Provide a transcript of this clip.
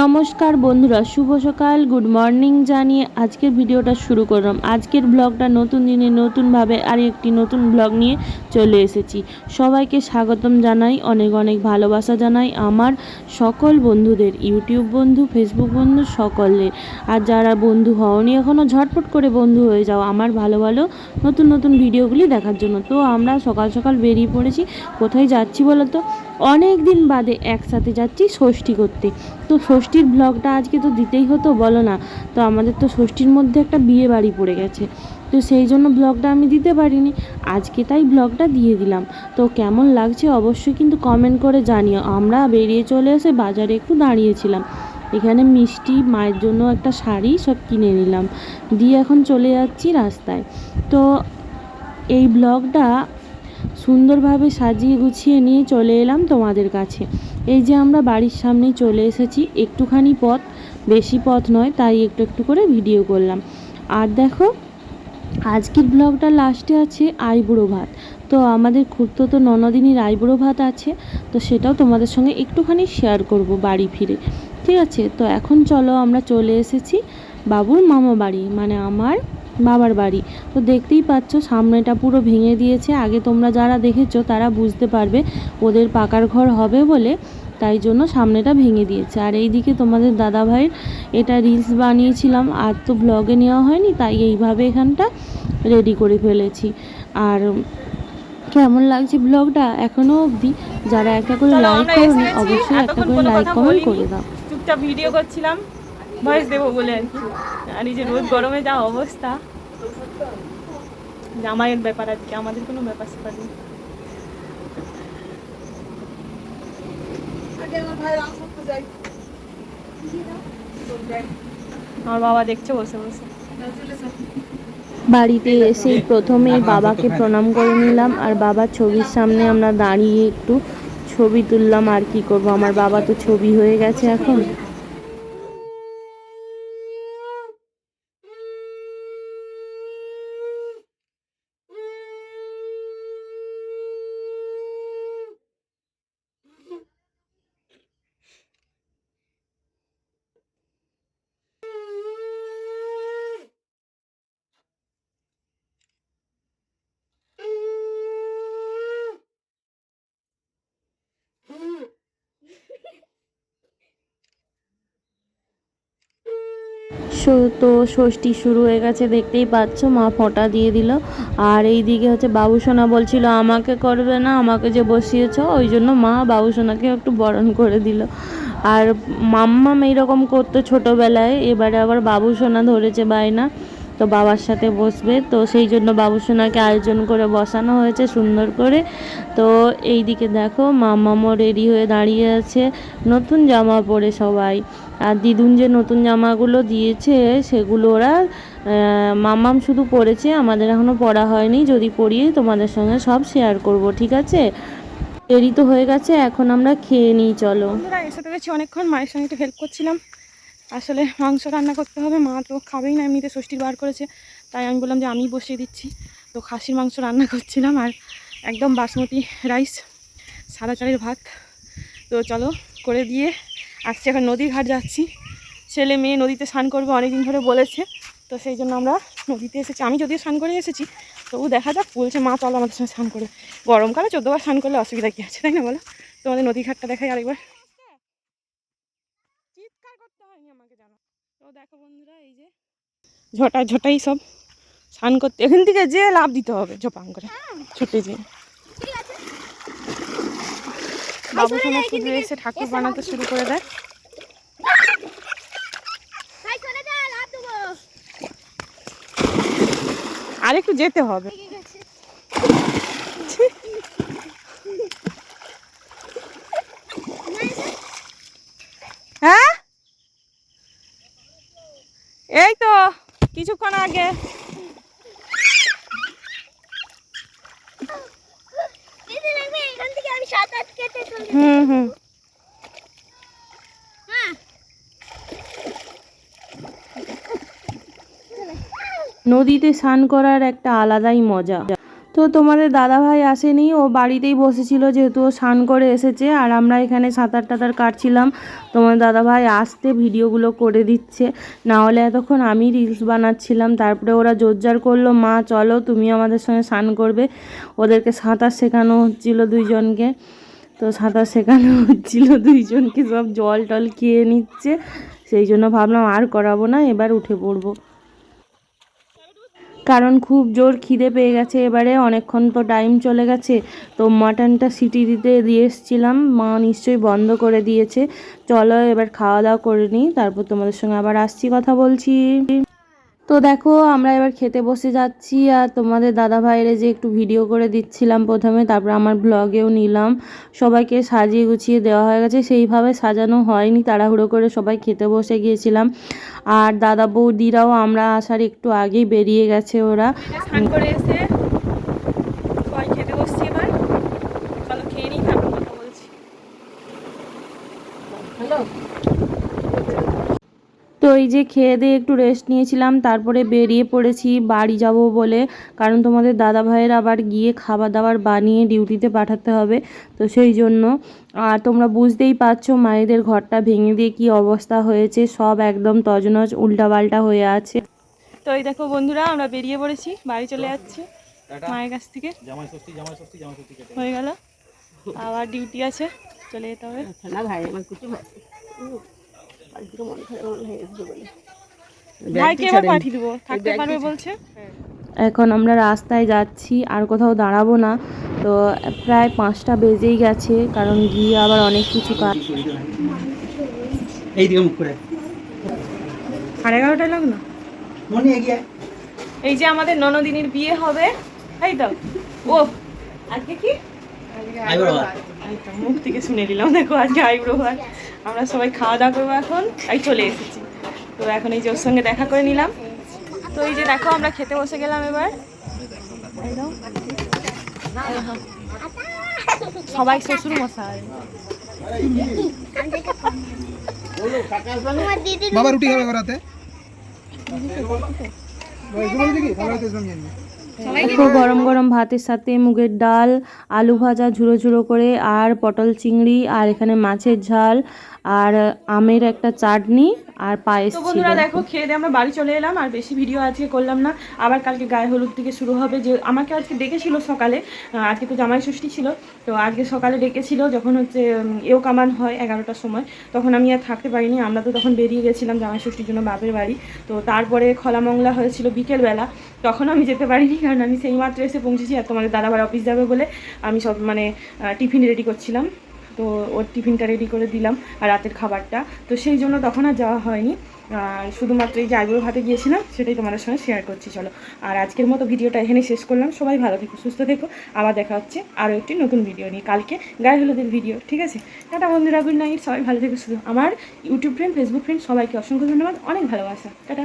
নমস্কার বন্ধুরা, শুভ সকাল গুড মর্নিং জানিয়ে আজকের ভিডিওটা শুরু করলাম। আজকের ব্লগটা নতুন দিনে নতুনভাবে আর একটি নতুন ব্লগ নিয়ে চলে এসেছি। সবাইকে স্বাগতম জানাই, অনেক অনেক ভালোবাসা জানাই আমার সকল বন্ধুদের, ইউটিউব বন্ধু ফেসবুক বন্ধু, সকলের। আর যারা বন্ধু হওনি এখনও ঝটপট করে বন্ধু হয়ে যাও, আমার ভালো ভালো নতুন নতুন ভিডিওগুলি দেখার জন্য। তো আমরা সকাল সকাল বেরিয়ে পড়েছি, কোথায় যাচ্ছি বলো তো? অনেক দিন বাদে একসাথে যাচ্ছি ষষ্ঠী করতে। তো ষষ্ঠীর ব্লগটা আজকে তো দিতেই হতো, বলো না। তো আমাদের তো ষষ্ঠীর মধ্যে একটা বিয়ে বাড়ি পড়ে গেছে। তো সেই জন্য ব্লগটা আমি দিতে পারিনি। আজকে তাই ব্লগটা দিয়ে দিলাম। তো কেমন লাগছে অবশ্যই কিন্তু কমেন্ট করে জানিও। আমরা বেরিয়ে চলে এসে বাজারে একটু দাঁড়িয়েছিলাম। এখানে মিষ্টি, মায়ের জন্য একটা শাড়ি সব কিনে নিলাম। দিয়ে এখন চলে যাচ্ছি রাস্তায়। তো এই ব্লগটা সুন্দরভাবে সাজিয়ে গুছিয়ে নিয়ে চলে এলাম তোমাদের কাছে। এই যে আমরা বাড়ির সামনে চলে এসেছি, একটুখানি পথ, বেশি পথ নয়, তাই একটু একটু করে ভিডিও করলাম। আর দেখো, আজকের ব্লগটা লাস্টে আছে আইবুড়ো ভাত। তো আমাদের খুঁড়তো তো ননদিনীর আইবুড়ো ভাত আছে, তো সেটাও তোমাদের সঙ্গে একটুখানি শেয়ার করব বাড়ি ফিরে। ঠিক আছে? তো এখন চলো আমরা চলে এসেছি বাবুর মামা বাড়ি মানে আমার বাবার বাড়ি। তো দেখতেই পাচ্ছ সামনেটা পুরো ভেঙে দিয়েছে। আগে তোমরা যারা দেখেছ তারা বুঝতে পারবে ওদের পাকার ঘর হবে বলে তাই জন্য সামনেটা ভেঙে দিয়েছে। আর এইদিকে তোমাদের দাদা ভাইয়ের এটা রিলস বানিয়েছিলাম আর তো ব্লগে নেওয়া হয়নি তাই এইভাবে এখানটা রেডি করে ফেলেছি। আর কেমন লাগছে ব্লগটা এখনও অবধি? যারা একটা করে লাইক আমরা অবশ্যই একটা করে লাইক কমেন্ট করে দাও। ভিডিও করছিলাম। ভয়েস দেবো বলে আর কি। আর এই যে রোদ গরমে যা অবস্থা জামাইয়ের ব্যাপার আর কি আমাদের কোনো ব্যাপার স্যাপার নেই। আমার বাবা দেখছে বসে বসে। বাড়িতে এসে প্রথমেই বাবাকে প্রণাম করে নিলাম আর বাবার ছবির সামনে আমরা দাঁড়িয়ে একটু ছবি তুললাম আর কি করব? আমার বাবা তো ছবি হয়ে গেছে এখন। তো ষষ্ঠী শুরু হয়ে গেছে, দেখতেই পাচ্ছ, মা ফোঁটা দিয়ে দিল। আর এই দিকে হচ্ছে বাবুসোনা বলছিল, আমাকে করবে না, আমাকে যে বসিয়েছ, ওই জন্য মা বাবুসোনাকে একটু বরণ করে দিল। আর মাম্মাম এইরকম করতো ছোটোবেলায়, এবারে আবার বাবুসোনা ধরেছে বায়না। তো বাবার সাথে বসবে। তো সেই জন্য বাবুসোনাকে আয়োজন করে বসানো হয়েছে সুন্দর করে। তো এই দিকে দেখো মাম্মামও রেডি হয়ে দাঁড়িয়ে আছে। নতুন জামা পরে সবাই। আর দিদুন যে নতুন জামাগুলো দিয়েছে সেগুলো ওরা আহ, মাম্মাম শুধু পরেছে আমাদের এখনও পড়া হয়নি। যদি পরিয়ে তোমাদের সঙ্গে সব শেয়ার করব ঠিক আছে? দেরি তো হয়ে গেছে এখন আমরা খেয়ে নিই চলো। এসে তো অনেকক্ষণ মায়ের সঙ্গে একটু হেল্প করছিলাম। আসলে মাংস রান্না করতে হবে, মা তো খাবেই না, এমনিতে ষষ্ঠীর বার করেছে, তাই আমি বললাম যে আমি বসিয়ে দিচ্ছি। তো খাসির মাংস রান্না করছিলাম আর একদম বাসমতি রাইস, সাদা চালের ভাত। তো চলো করে দিয়ে আসছি, এখন নদীর ঘাট যাচ্ছি। ছেলে মেয়ে নদীতে স্নান করবে, অনেকদিন ধরে বলেছে, তো সেই জন্য আমরা নদীতে এসেছি। আমি যদিও স্নান করে এসেছি, তবু দেখা যাক, বলছে, মা, চলো আমাদের সঙ্গে স্নান করে, গরমকালে চোদ্দোবার স্নান করলে অসুবিধা কী আছে? তাই না বলো? তোমাদের নদী ঘাটটা দেখাই আরেকবার চিৎকার করতে হয়নি আমাকে জানো তো দেখো বন্ধুরা এই যে ঝোটা ঝোটাই সব স্নান করতে এখান থেকে যে লাভ দিতে হবে ঝোপাং করে ছুটে যে বাবু সোনা শুধু এসে ঠাকুর বানাতে শুরু করে দেয়। আর একটু যেতে হবে হ্যাঁ এই তো কিছুক্ষণ আগে। হুম হুম। নদীতে স্নান করার একটা আলাদাই মজা। তো তোমাদের দাদাভাই আসেনি, ও বাড়িতেই বসেছিল যেহেতু ও স্নান করে এসেছে, আর আমরা এখানে সাঁতার টাতার কাটছিলাম। তোমার দাদাভাই আসতে ভিডিওগুলো করে দিচ্ছে, না হলে এতক্ষণ আমি রিলস বানাচ্ছিলাম, তারপরে ওরা জোরজার করল, মা, চলো, তুমি আমাদের সঙ্গে স্নান করবে। ওদেরকে সাঁতার শেখানো হচ্ছিল দুইজনকে, তো সাঁতার শেখানো হচ্ছিল দুইজনকে, সব জল টল খেয়ে নিচ্ছে, সেই জন্য ভাবলাম আর করাবো না, এবার উঠে পড়ব। কারণ খুব জোর খিদে পেয়ে গেছে এবারে, অনেকক্ষণ তো টাইম চলে গেছে। তো মাটনটা সিটি দিতে, দিয়ে এসেছিলাম। মা নিশ্চয়ই বন্ধ করে দিয়েছে। চলো এবার খাওয়া দাওয়া করে নিই, তারপর তোমাদের সঙ্গে আবার আসছি, কথা বলছি। তো দেখো আমরা এবার খেতে বসে যাচ্ছি আর তোমাদের দাদা ভাইরে যে একটু ভিডিও করে দিচ্ছিলাম প্রথমে তারপর আমার ব্লগেও নিলাম। সবাইকে সাজিয়ে গুছিয়ে দেওয়া হয়ে গেছে সেইভাবে সাজানো হয়নি তাড়াহুড়ো করে সবাই খেতে বসে গিয়েছিলাম। আর দাদা বৌদিরাও আমরা আসার একটু আগেই বেরিয়ে গেছে ওরা। স্নান করে এসে খেয়ে বলছি। তো এই যে খেয়ে দিয়ে একটু রেস্ট নিয়েছিলাম তারপরে বেরিয়ে পড়েছি বাড়ি যাব বলে। কারণ তোমাদের দাদা ভাইয়ের আবার গিয়ে খাবার দাবার বানিয়ে ডিউটিতে পাঠাতে হবে তো সেই জন্য। আর তোমরা বুঝতেই পারছ মায়েদের ঘরটা ভেঙে দিয়ে কি অবস্থা হয়েছে সব একদম তজনজ উল্টাপাল্টা হয়ে আছে। তো এই দেখো বন্ধুরা আমরা বেরিয়ে পড়েছি বাড়ি চলে যাচ্ছি মায়ের কাছ থেকে। হয়ে গেল। আবার ডিউটি আছে চলে যেতে হবে। না ভাই আমার কিছু ভাই। আজকে মন খারাপ হয়ে গেছে বলে ভাইকে এবার পাঠিয়ে দেবো থাকতে পারবে বলছে? এখন আমরা রাস্তায় যাচ্ছি আর কোথাও দাঁড়াবো না। তো প্রায় পাঁচটা বেজেই গেছে কারণ গিয়ে আবার অনেক কিছু কাজ। এই দিকে মুখ করে। সাড়ে এগারোটায় লাগল? মনে এগিয়ে এই যে আমাদের ননদিনীর বিয়ে হবে তাই তো? ও আজকে কি? আইবুড়ো ভাত। মুখ থেকে শুনে নিলাম দেখো আজকে আইব্রো আমরা সবাই খাওয়া দাওয়া করব এখন। তাই চলে এসেছি। তো এখন এই যে ওর সঙ্গে দেখা করে নিলাম। তো এই যে দেখো আমরা খেতে বসে গেলাম এবার। সবাই শ্বশুর মশাই। বাবা রুটি খাবে করাতে দেখো গরম গরম ভাতের সাথে মুগের ডাল আলু ভাজা ঝুড়ো ঝুড়ো করে আর পটল চিংড়ি আর এখানে মাছের ঝাল আর আমের একটা চাটনি আর পায়েস তো বন্ধুরা দেখো খেয়ে দিয়ে আমরা বাড়ি চলে এলাম আর বেশি ভিডিও আজকে করলাম না। আবার কালকে গায়ে হলুদ থেকে শুরু হবে যে আমাকে আজকে ডেকেছিল সকালে আজকে তো জামাই ষষ্ঠী ছিল তো আজকে সকালে ডেকেছিল যখন হচ্ছে এও কামান হয় এগারোটার সময় তখন আমি আর থাকতে পারিনি। আমরা তো তখন বেরিয়ে গেছিলাম জামাই ষষ্ঠীর জন্য বাপের বাড়ি তো তারপরে খোলামংলা হয়েছিল বিকেলবেলা তখন আমি যেতে পারিনি কারণ আমি সেই মাত্র এসে পৌঁছেছি আর তোমাদের দাদাবার অফিস যাবে বলে আমি সব মানে টিফিন রেডি করছিলাম। তো ওর টিফিনটা রেডি করে দিলাম আর রাতের খাবারটা। তো সেই জন্য তখন আর যাওয়া হয়নি। শুধুমাত্র এই যে আইবুড়ো ভাতে গিয়েছিলাম, সেটাই তোমাদের সঙ্গে শেয়ার করছি, চলো। আর আজকের মতো ভিডিওটা এখানে শেষ করলাম। সবাই ভালো থেকো, সুস্থ থেকো। আবার দেখা হচ্ছে আরও একটি নতুন ভিডিও নিয়ে। কালকে গায়ে হলুদের ভিডিও ঠিক আছে? টাটা বন্ধুরা গুড নাইট সবাই ভালো থেকো শুধু আমার ইউটিউব ফ্রেন্ড ফেসবুক ফ্রেন্ড সবাইকে অসংখ্য ধন্যবাদ। অনেক ভালোবাসা। টাটা।